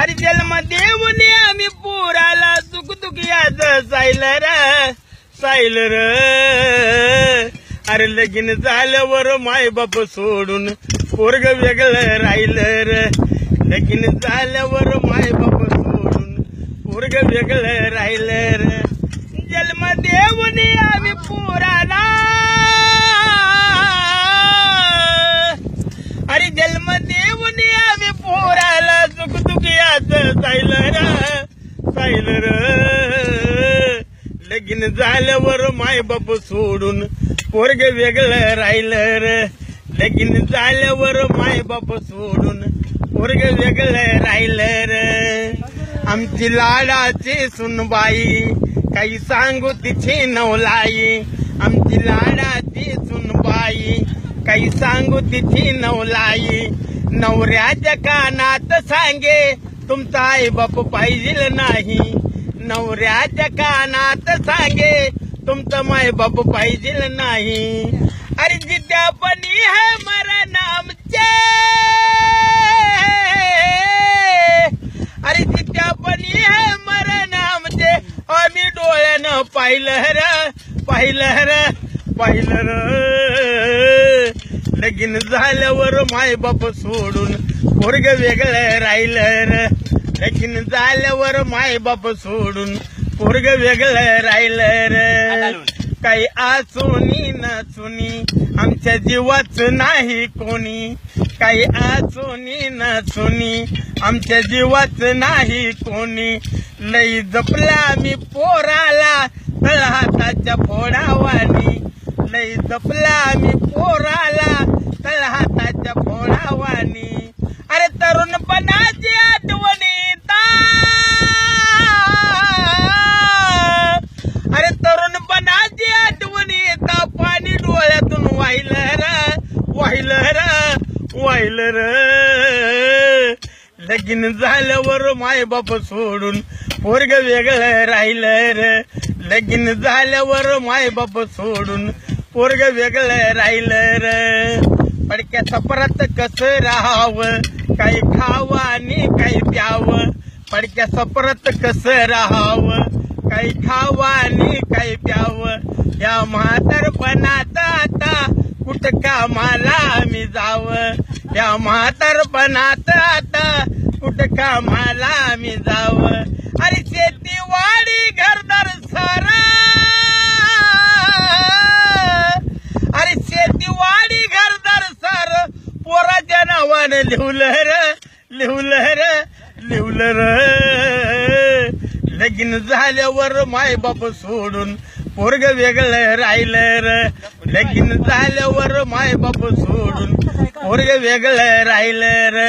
अरे जन्म देऊन आम्ही पोराला सुख दुखियाच साईल र अरे लगीन झाल्यावर माय बाप सोडून पोरग वेगळं राहिलं र लगीन झाल्यावर माय बाप सोडून पोरग वेगळं राहिलं र जन्म देऊन आम्ही पोराला अरे जन्म देऊन आम्ही पोराला सुख दुखियाच सायलर सायलर झाल्यावर माय बाप सोडून पोरग वेगळं राहिलं र. लगीन झाल्यावर माय बाप सोडून पोरग वेगळं राहिलं र. आमची लाडाची सुनबाई काही सांगू तिची नवलाई. आमची लाडाची सुनबाई काही सांगू तिची नवलाई. नवऱ्याच्या कानात सांगे तुमचा आई बाप पाहिजे नाही. नवऱ्याच्या कानात सांगे तुमचं माय बाप पाहिजे नाही. अरे जिद्यापणी है मरण आमचे. अरे जिद्यापणी है मरण आमचे. आम्ही डोळ्यानं पाहिलं र पाहिलं र पाहिलं र. लगीन झाल्यावर माय बाप सोडून पोरग वेगळं राहिलं र. लगीन झाल्यावर माय बाप सोडून पोरग वेगळं राहिलं र. काही आसुनी नसुनी आमच्या जीवाच नाही कोणी. काही आसुनी नसुनी आमच्या जीवाच नाही कोणी. लई जपला मी पोराला तळहाताच्या फोडावानी. लई जपला मी पोराला तळहाताच्या फोडावानी अरे तरुणपणाची आठवणी अरे तरुणपणाची आठवणी येता पाणी डोळ्यातून वाहिल र वाहिल र वाहिलं र लगीन झाल्यावर माय बाप सोडून पोरग वेगळं राहिलं र लगीन झाल्यावर माय बाप सोडून पोरग वेगळं राहिलं र पडक्या सपरात कसं राहावं? काही खावं आणि काही प्यावं? पडक्या परत कसं राहावं? काही खावं आणि काही प्यावं? या म्हातारपणात कुठं कामाला आम्ही जावं. त्या म्हातारपणात आता कुठं कामाला आम्ही जावं. अरे शेतीवाडी घरदार सार. अरे शेतीवाडी घरदार सार. पोराच्या नावानं लिहलं र लिहलं र लिहलं र. लगीन झाल्यावर माय बाप सोडून पोरग वेगळं राहिलं र. लगीन झाल्यावर माय बाप सोडून पोरग वेगळं राहिलं र.